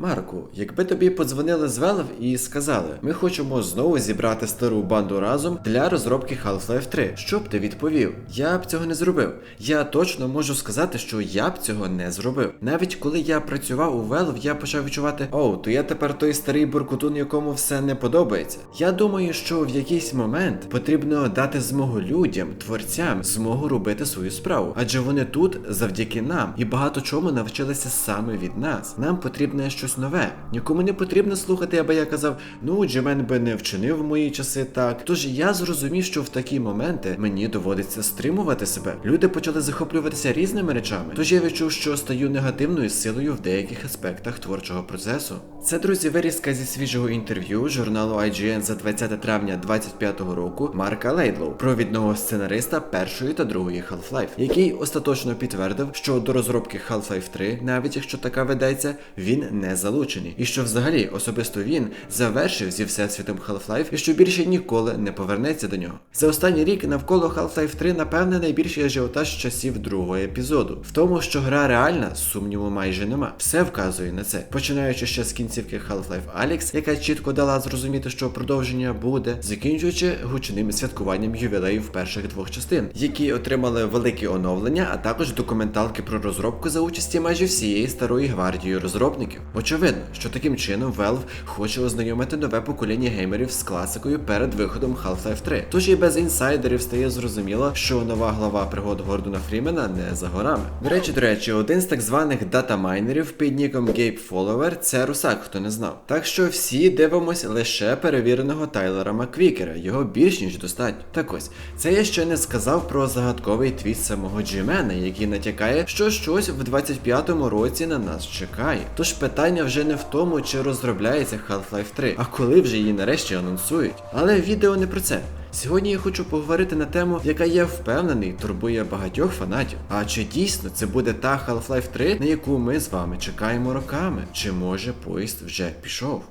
Марку, якби тобі подзвонили з Valve і сказали, ми хочемо знову зібрати стару банду разом для розробки Half-Life 3, що б ти відповів? Я б цього не зробив. Я точно можу сказати, що я б цього не зробив. Навіть коли я працював у Valve, я почав відчувати, оу, то я тепер той старий буркутун, якому все не подобається. Я думаю, що в якийсь момент потрібно дати змогу людям, творцям, змогу робити свою справу, адже вони тут завдяки нам і багато чому навчилися саме від нас. Нам потрібне щось нове. Нікому не потрібно слухати, аби я казав, ну Джемен би не вчинив мої часи так. Тож я зрозумів, що в такі моменти мені доводиться стримувати себе. Люди почали захоплюватися різними речами. Тож я відчув, що стаю негативною силою в деяких аспектах творчого процесу. Це друзі, вирізка зі свіжого інтерв'ю журналу IGN за 20 травня 25-го року Марка Лейдлоу, провідного сценариста першої та другої Half-Life, який остаточно підтвердив, що до розробки Half-Life 3, навіть якщо така ведеться, він не залучений, і що взагалі особисто він завершив зі всесвітом Half-Life і що більше ніколи не повернеться до нього. За останній рік навколо Half-Life 3, напевне, найбільший ажіотаж часів другого епізоду. В тому, що гра реальна, сумніву майже нема. Все вказує на це, починаючи ще з кінцівки Half-Life Alyx, яка чітко дала зрозуміти, що продовження буде, закінчуючи гучним святкуванням ювілеїв перших двох частин, які отримали великі оновлення, а також документалки про розробку за участі майже всієї старої гвардії розробників. Очевидно, що таким чином Valve хоче ознайомити нове покоління геймерів з класикою перед виходом Half-Life 3. Тож і без інсайдерів стає зрозуміло, що нова глава пригод Гордона Фрімена не за горами. До речі, до речі, один з так званих датамайнерів під ніком Gabe Follower – це русак, хто не знав. Так що всі дивимось лише перевіреного Тайлера Маквікера, його більш ніж достатньо. Так ось, це я ще не сказав про загадковий твіт самого Джимена, який натякає, що щось в 25-му році на нас чекає. Тож питання вже не в тому, чи розробляється Half-Life 3, а коли вже її нарешті анонсують. Але відео не про це. Сьогодні я хочу поговорити на тему, яка я впевнений турбує багатьох фанатів. А чи дійсно це буде та Half-Life 3, на яку ми з вами чекаємо роками? Чи може поїзд вже пішов?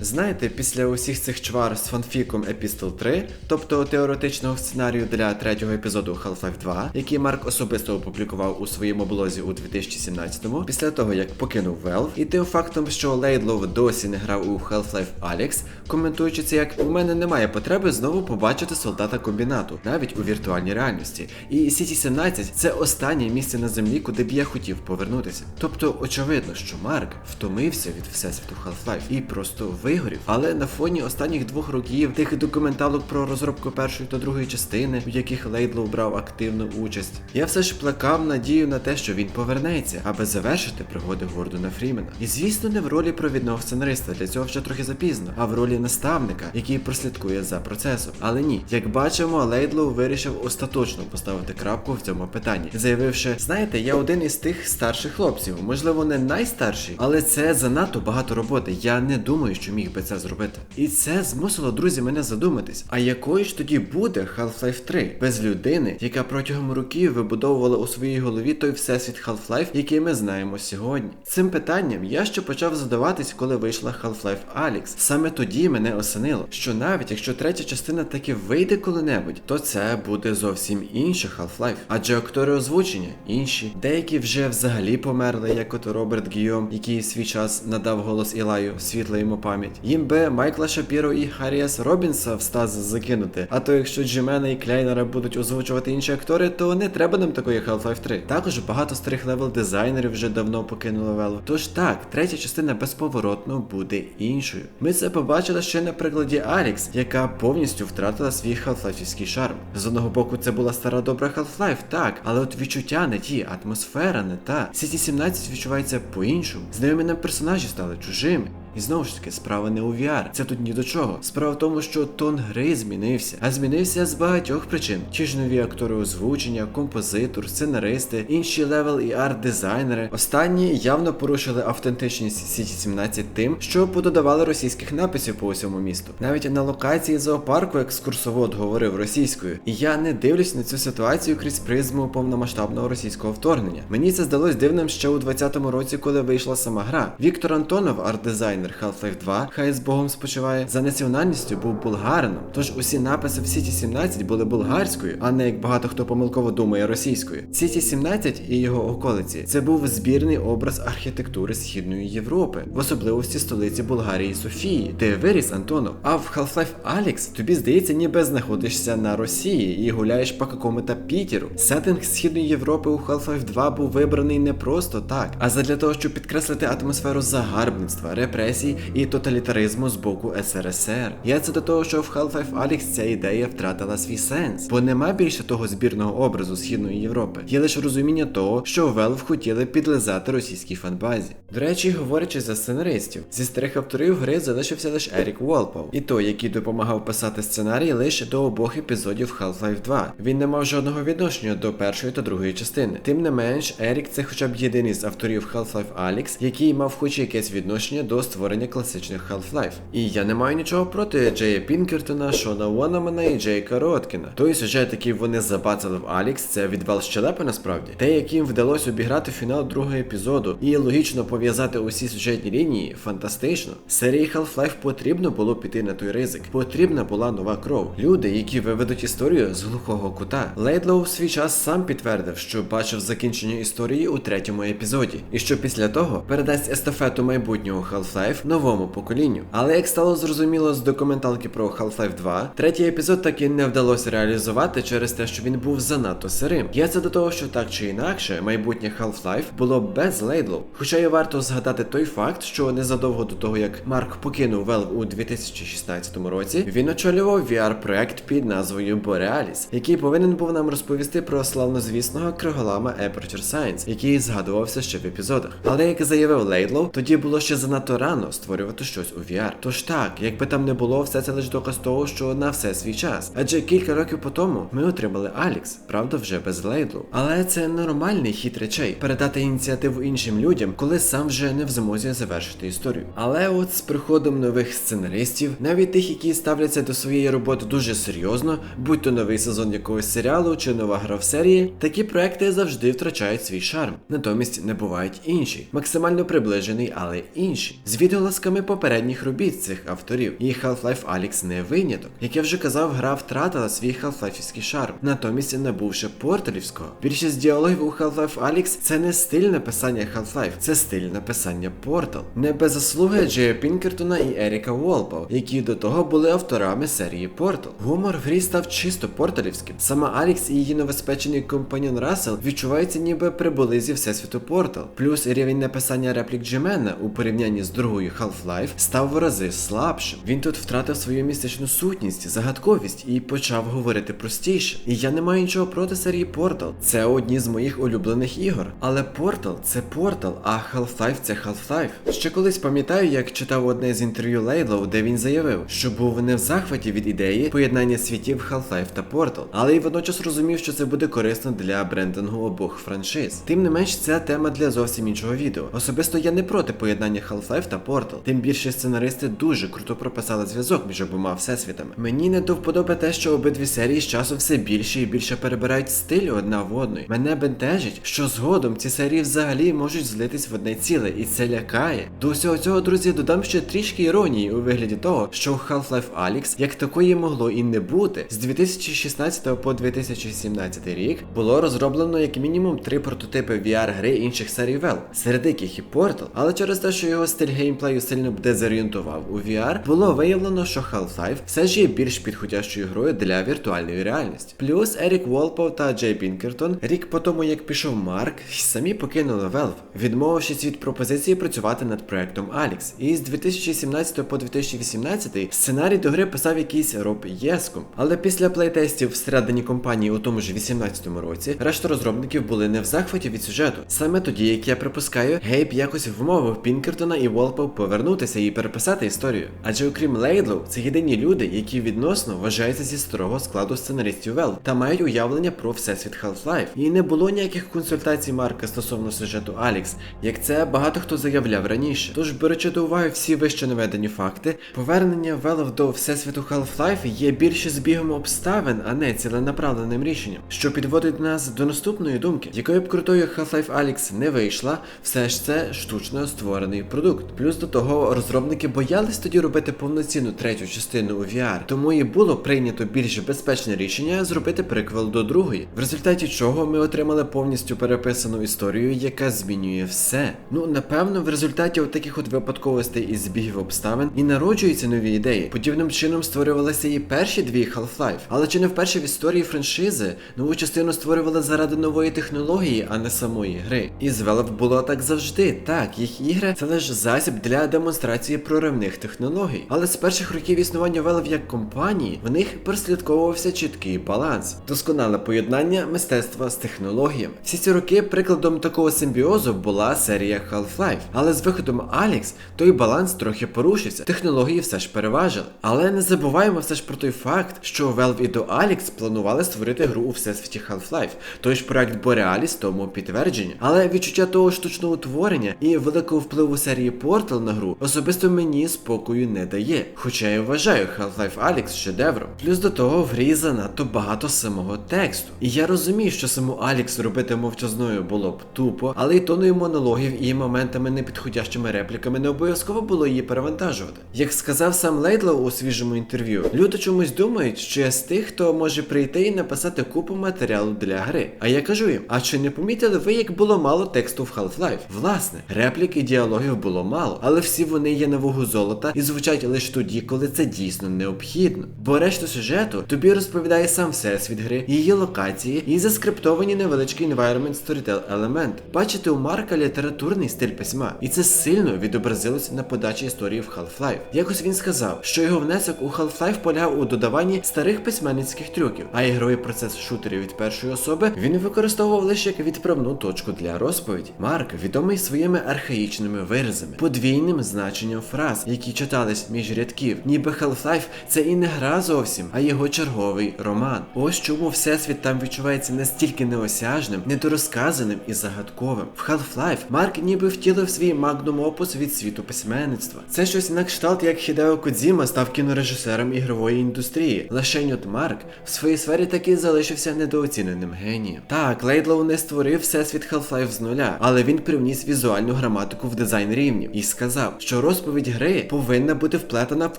Знаєте, після усіх цих чвар з фанфіком Epistle 3, тобто теоретичного сценарію для третього епізоду Half-Life 2, який Марк особисто опублікував у своєму блозі у 2017-му, після того як покинув Valve, і тим фактом, що Лейдлов досі не грав у Half-Life Alyx, коментуючи це як у мене немає потреби знову побачити солдата комбінату, навіть у віртуальній реальності. І City 17 це останнє місце на землі, куди б я хотів повернутися. Тобто, очевидно, що Марк втомився від всесвіту Half-Life і просто вигорів. Але на фоні останніх двох років тих документалок про розробку першої та другої частини, в яких Лейдлоу брав активну участь, я все ж плекав надію на те, що він повернеться, аби завершити пригоди Гордона Фрімена. І звісно, не в ролі провідного сценариста, для цього вже трохи запізно, а в ролі наставника, який прослідкує за процесом. Але ні, як бачимо, Лейдлоу вирішив остаточно поставити крапку в цьому питанні, заявивши: знаєте, я один із тих старших хлопців, можливо, не найстарший, але це занадто багато роботи. Я не думаю, що міг би це зробити. І це змусило друзі мене задуматись. А якою ж тоді буде Half-Life 3 без людини, яка протягом років вибудовувала у своїй голові той всесвіт Half-Life, який ми знаємо сьогодні? Цим питанням я ще почав задаватись, коли вийшла Half-Life Alyx. Саме тоді мене осенило, що навіть якщо третя частина таки вийде коли-небудь, то це буде зовсім інше Half-Life. Адже актори озвучення інші, деякі вже взагалі померли, як от Роберт Гійом, який свій час надав голос Ілаю, світла йому пам'ять. Їм би Майкла Шапіро і Харріас Робінса в стаз закинути. А то якщо Джимена і Кляйнера будуть озвучувати інші актори, то не треба нам такої Half-Life 3. Також багато старих левел дизайнерів вже давно покинули вело. Тож так, третя частина безповоротно буде іншою. Ми це побачили ще на прикладі Алікс, яка повністю втратила свій халфлайфівський шарм. З одного боку, це була стара добра Half-Life, так, але от відчуття не ті, атмосфера не та. City 17 відчувається по-іншому. Знайомі нам персонажі стали чужими. І знову ж таки, справа не у VR. Це тут ні до чого. Справа в тому, що тон гри змінився, а змінився з багатьох причин. Ті ж нові актори озвучення, композитор, сценаристи, інші левел і арт-дизайнери. Останні явно порушили автентичність City 17 тим, що пододавали російських написів по усьому місту. Навіть на локації зоопарку екскурсовод говорив російською. І я не дивлюсь на цю ситуацію крізь призму повномасштабного російського вторгнення. Мені це здалось дивним ще у 2020 році, коли вийшла сама гра. Віктор Антонов, арт-дизайнер, дизайнер Half-Life 2, хай з Богом спочиває, за національністю був булгарином. Тож усі написи в Сіті 17 були болгарською, а не як багато хто помилково думає російською. Сіті 17 і його околиці це був збірний образ архітектури Східної Європи, в особливості столиці Болгарії Софії, де виріс Антонов. А в Half-Life Alyx тобі здається, ніби знаходишся на Росії і гуляєш по какому-то Пітеру. Сеттинг Східної Європи у Half-Life 2 був вибраний не просто так, а задля того, щоб підкреслити атмосферу загарбництва, репресій і тоталітаризму з боку СРСР. Я це до того, що в Half-Life Alyx ця ідея втратила свій сенс, бо нема більше того збірного образу Східної Європи. Є лише розуміння того, що Valve хотіли підлизати російській фанбазі. До речі, говорячи за сценаристів, зі старих авторів гри залишився лише Ерік Волпов, і той, який допомагав писати сценарій лише до обох епізодів Half-Life 2. Він не мав жодного відношення до першої та другої частини. Тим не менш, Ерік це хоча б єдиний з авторів Half-Life Alyx, який мав хоч якесь відношення до створення класичних Half-Life. І я не маю нічого проти Джея Пінкертона, Шона Уонамана і Джейка Роткіна. Той сюжет, який вони забацали в Alyx, це відвал щелепи насправді. Те, яким вдалося обіграти фінал другого епізоду і логічно пов'язати усі сюжетні лінії, фантастично. Серії Half-Life потрібно було піти на той ризик. Потрібна була нова кров. Люди, які виведуть історію з глухого кута. Лейдлоу в свій час сам підтвердив, що бачив закінчення історії у третьому епізоді, і що після того передасть естафету майбутнього Half-Life новому поколінню. Але як стало зрозуміло з документалки про Half-Life 2, третій епізод таки не вдалося реалізувати через те, що він був занадто сирим. Я це до того, що так чи інакше, майбутнє Half-Life було без Лейдлоу. Хоча й варто згадати той факт, що незадовго до того, як Марк покинув Valve у 2016 році, він очолював VR-проект під назвою Borealis, який повинен був нам розповісти про славнозвісного криголама Aperture Science, який згадувався ще в епізодах. Але як заявив Лейдлоу, тоді було ще занадто рано створювати щось у VR. Тож так, якби там не було, все це лише доказ того, що на все свій час. Адже кілька років по тому ми отримали Алікс, правда, вже без Лейдлоу. Але це нормальний хід речей передати ініціативу іншим людям, коли сам вже не в змозі завершити історію. Але от з приходом нових сценаристів, навіть тих, які ставляться до своєї роботи дуже серйозно, будь то новий сезон якогось серіалу чи нова гра в серії, такі проекти завжди втрачають свій шарм. Натомість не бувають інші, максимально приближений, але інші, з відголосками попередніх робіт цих авторів. І Half-Life Alyx не виняток. Як я вже казав, гра втратила свій халфлайфівський шарм, натомість набувши порталівського. Більшість діалогів у Half-Life Alyx це не стиль написання Half-Life, це стиль написання Portal. Не без заслуги Джея Пінкертона і Еріка Волпов, які до того були авторами серії Portal. Гумор в грі став чисто порталівським. Сама Алікс і її новоспечений компаньон Рассел відчуваються ніби прибули зі всесвіту Portal. Плюс рівень написання реплік Джемена у порівнянні з другою Half-Life став в рази слабшим. Він тут втратив свою містичну сутність, загадковість і почав говорити простіше. І я не маю нічого проти серії Portal. Це одні з моїх улюблених ігор. Але Portal це Portal, а Half-Life це Half-Life. Ще колись пам'ятаю, як читав одне з інтерв'ю Лейдлоу, де він заявив, що був не в захваті від ідеї поєднання світів Half-Life та Portal, але й водночас розумів, що це буде корисно для брендингу обох франшиз. Тим не менш, ця тема для зовсім іншого відео. Особисто я не проти поєднання Half-Life та Portal. Тим більше сценаристи дуже круто прописали зв'язок між обома всесвітами. Мені не до вподоби те, що обидві серії з часом все більше і більше перебирають стиль одна в одної. Мене бентежить, що згодом ці серії взагалі можуть злитись в одне ціле, і це лякає. До всього цього, друзі, додам ще трішки іронії у вигляді того, що у Half-Life Alyx як такої могло і не бути. З 2016 по 2017 рік було розроблено як мінімум три прототипи VR-гри інших серій Valve, серед яких і Portal. Але через те, що його стиль геймплею сильно дезорієнтував у VR, було виявлено, що Half-Life все ж є більш підходящою грою для віртуальної реальності. Плюс Ерік Волпов та Джей Пінкертон рік по тому, як пішов Марк, самі покинули Valve, відмовившись від пропозиції працювати над проектом Alyx. І з 2017 по 2018 сценарій до гри писав якийсь Роб Єском. Але після плейтестів всередині компанії у тому ж 18 році, решта розробників були не в захваті від сюжету. Саме тоді, як я припускаю, Гейб якось вмовив Пінкертона і Волпов повернутися і переписати історію. Адже окрім Лейдлоу, це єдині люди, які відносно вважаються зі старого складу сценаристів Valve та мають уявлення про всесвіт Half-Life. І не було ніяких консультацій Марка стосовно сюжету Alyx, як це багато хто заявляв раніше. Тож, беручи до уваги всі вище наведені факти, повернення Valve до всесвіту Half-Life є більше збігом обставин, а не ціленаправленим рішенням, що підводить нас до наступної думки, якою б крутою Half-Life Alyx не вийшла, все ж це штучно створений продукт. Плюс до того розробники боялись тоді робити повноцінну третю частину у VR, тому і було прийнято більш безпечне рішення зробити приквел до другої, в результаті чого ми отримали повністю переписану історію, яка змінює все. Ну напевно, в результаті таких от випадковостей і збігів обставин і народжуються нові ідеї. Подібним чином створювалися і перші дві Half-Life. Але чи не вперше в історії франшизи нову частину створювали заради нової технології, а не самої гри. І з Valve було так завжди. Так, їх ігри це лише засіб для демонстрації проривних технологій. Але з перших років існування Valve як компанії в них прослідковувався чіткий баланс, досконале поєднання мистецтва з технологіями. Всі ці роки прикладом такого симбіозу була серія Half-Life. Але з виходом Alyx той баланс трохи порушився. Технології все ж переважили. Але не забуваємо все ж про той факт, що Valve і до Alyx планували створити гру у всесвіті Half-Life. Той ж проект Borealis тому підтвердження. Але відчуття того штучного утворення і великого впливу серії Portal на гру особисто мені спокою не дає. Хоча я вважаю Half-Life Alyx шедевром. Плюс до того в грі занадто багато самого тексту. І я розумію, що саму Alyx робити мовчазною було б тупо, але й тоною монологів і моментами непідходящими репліками не обов'язково було її перевантажувати. Як сказав сам Лейдлоу у свіжому інтерв'ю, люди чомусь думають, що я з тих, хто може прийти і написати купу матеріалу для гри. А я кажу їм: а чи не помітили ви, як було мало тексту в Half-Life? Власне, реплік і діалогів було мало, але всі вони є на вагу золота і звучать лише тоді, коли це дійсно необхідно. Бо решту сюжету тобі розповідає сам всесвіт гри, її локації і заскриптовані невеличкий environment storytell елемент. Бачите у Марка літературний стиль письма, і це сильно відобразилося на подачі історії в Half-Life. Якось він сказав, що його внесок у Half-Life полягав у додаванні старих письменницьких трюків, а ігровий процес шутерів від першої особи він використовував лише як відправну точку для розповіді. Марк відомий своїми архаїчними виразами, подвійним значенням фраз, які читались між рядків, ніби Half-Life це і не гра зовсім, а його черговий роман. Ось чому всесвіт там відчувається настільки неосяжним, недорозказаним і загадковим. В Half-Life Марк ніби втілив свій магнум опус від світу письменництва. Це щось на кшталт, як Хідео Кодзіма став кінорежисером ігрової індустрії. Лишень от Марк в своїй сфері таки залишився недооціненим генієм. Так, Лейдлоу не створив всесвіт Half-Life з нуля, але він привніс візуальну граматику в дизайн рівнів і сказав, що розповідь гри повинна бути вплетена в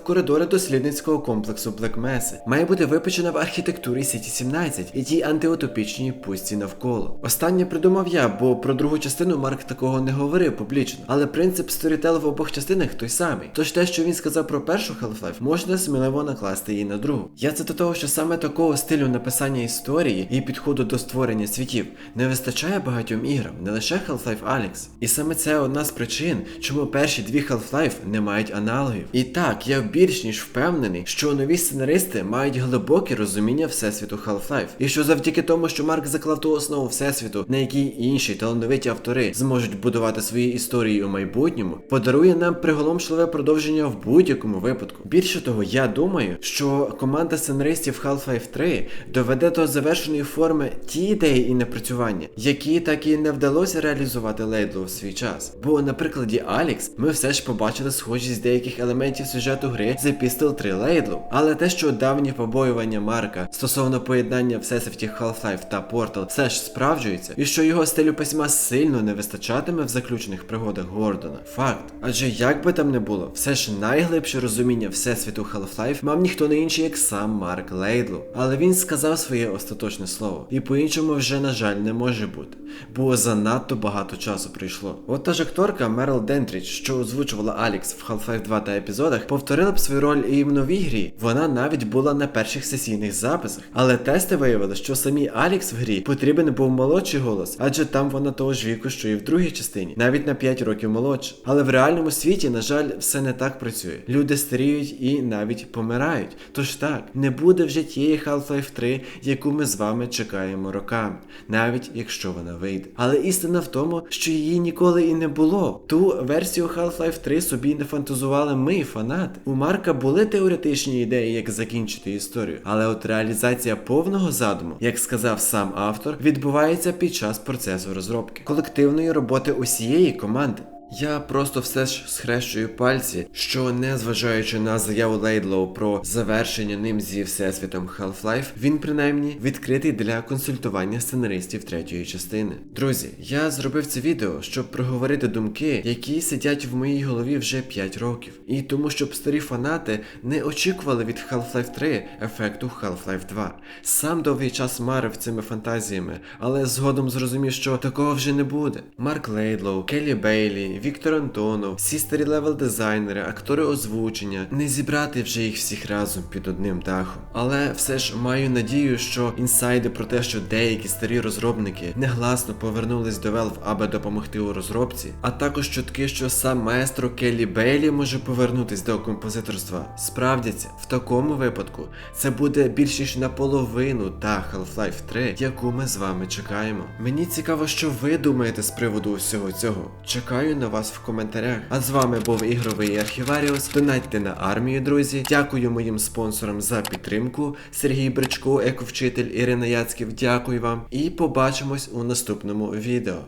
коридори дослідницького комплексу Black Mesa. Має бути випечена в архітектурі Сіті 17 і тій антиутопічній пустці навколо. Останнє придумав я, бо про другу частину Марк такого не говорив публічно. Але принцип сторітел в обох частинах той самий. Тож те, що він сказав про першу Half-Life, можна сміливо накласти її на другу. Я це до того, що саме такого стилю написання історії і підходу до створення світів не вистачає багатьом іграм, не лише Half-Life Alyx. І саме це одна з причин, чому перші дві Half-Life не мають аналогів. І так, я більш ніж впевнений, що нові сценаристи мають глибоке розуміння всесвіту Half-Life. І що завдяки тому, що Марк заклав ту основу всесвіту, на якій інші талановиті автори зможуть будувати свої історії у майбутньому, подарує нам приголомшливе продовження в будь-якому випадку. Більше того, я думаю, що команда сценаристів Half-Life 3 доведе до завершеної форми ті ідеї і напрацювання, які так і не вдалося реалізувати Лейдлу в свій час. Бо на прикладі Алікс ми все ж побачили схожість деяких елементів сюжету гри з Epistle 3 Лейдлу. Але те, що давні побоювання Марка стосовно поєднання всесвітів Half-Life та Portal все ж справджується, і що його стилю письма сильно не вистачатиме в заключених пригодах Гордона. Факт. Адже як би там не було, все ж найглибше розуміння всесвіту Half-Life мав ніхто не інший, як сам Марк Лейдлу. Але він сказав своє остаточне слово. І по-іншому вже, на жаль, не може бути. Бо занадто багато часу пройшло. От та ж акторка Мерл Дентріч, що озвучувала Алікс в Half-Life 2 та епізодах, повторила б свою роль і в новій грі. Вона навіть була на перших сесійних записах. Але тести виявили, що самій Алікс в грі потрібен був молодший голос, адже там вона того ж віку, що і в другій частині, навіть на 5 років молодша. Але в реальному світі, на жаль, все не так працює. Люди старіють і навіть помирають. Тож так, не буде вже тієї Half-Life 3, яку ми з вами чекаємо роками, навіть якщо вона вийде. Але істина в тому, що її ніколи і не було. Ту версію Half-Life 3 собі не фантазували ми, фанати. У Марка були теоретичні ідеї, як закінчити історію, але от реалізація повного задуму, як сказав сам автор, відбувається під час процесу розробки колективної роботи усієї команди. Я просто все ж схрещую пальці, що незважаючи на заяву Лейдлоу про завершення ним зі всесвітом Half-Life, він принаймні відкритий для консультування сценаристів третьої частини. Друзі, я зробив це відео, щоб проговорити думки, які сидять в моїй голові вже 5 років, і тому, щоб старі фанати не очікували від Half-Life 3 ефекту Half-Life 2. Сам довгий час марив цими фантазіями, але згодом зрозумів, що такого вже не буде. Марк Лейдлоу, Келлі Бейлі, Віктор Антонов, всі старі левел дизайнери, актори озвучення, не зібрати вже їх всіх разом під одним дахом. Але все ж маю надію, що інсайди про те, що деякі старі розробники негласно повернулись до Valve, аби допомогти у розробці, а також чутки, що сам маестро Келлі Бейлі може повернутись до композиторства, справдяться. В такому випадку це буде більш ніж наполовину та Half-Life 3, яку ми з вами чекаємо. Мені цікаво, що ви думаєте з приводу всього цього. Чекаю на вас в коментарях. А з вами був ігровий архіваріус. Донатьте на армію, друзі. Дякую моїм спонсорам за підтримку. Сергій Бричко, ековчитель Ірина Яцьків. Дякую вам. І побачимось у наступному відео.